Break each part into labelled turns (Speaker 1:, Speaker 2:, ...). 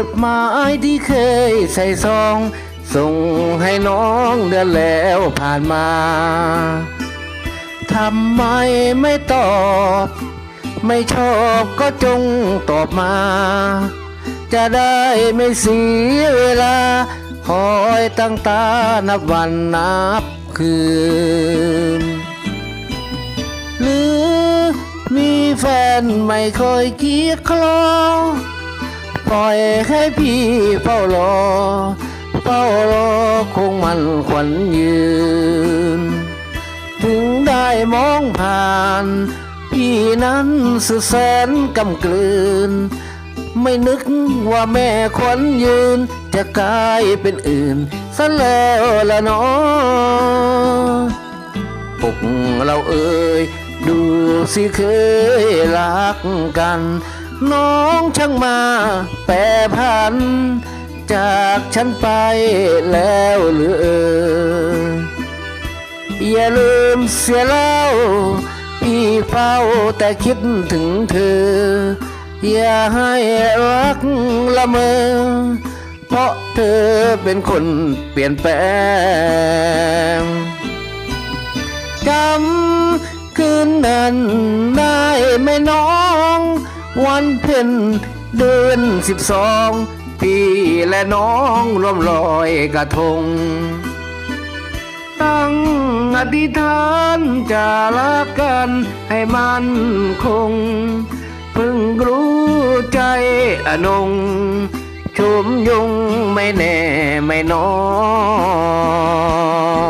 Speaker 1: จดหมายที่เคยใส่ซอง ส่งให้น้องเดือนแล้วผ่านมาทำไมไม่ตอบ ไม่ชอบก็จงตอบมา จะได้ไม่เสียเวลา คอยตั้งตานับวันนับคืน หรือมีแฟนไม่คอยเกียดคลอ ปล่อยให้พี่เฝ้ารอ เฝ้ารอคงมันขวัญยืน ถึงได้มองผ่าน พี่นั้นสุดแสนกำกลืน ไม่นึกว่าแม่ขวัญยืน จะกลายเป็นอื่นซะแล้วละเนาะปลุกเราเอ่ยดูสิเคยรักกัน น้องช่างมาแปรพัน จากฉันไปแล้วหรือเอ่ยอย่าลืมเสียแล้วพี่เฝ้าแต่คิดถึงเธอ อย่าให้รักละเมอ เพราะเธอเป็นคนเปลี่ยนแปลงจำคืนนั้นได้ไหมน้อง วันเพ็ญเดือนสิบสองพี่และน้องร่วมลอยกระทง ตั้งอธิษฐานจะรักกันให้มันคงพิ่งรู้ใจอนงชุมยุงไม่แน่ไม่นอน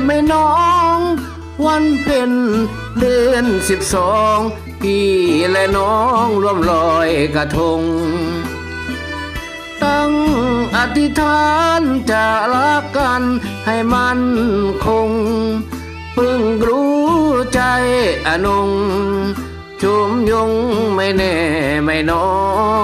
Speaker 1: ได้ไหมน้อง วันเพ็ญเดือนสิบสองพี่และน้องร่วมลอยกระทง ตั้งอธิษฐานจะรักกันให้มันคงเพิ่งรู้ใจอนง ชุมยงไม่แน่ไม่นอน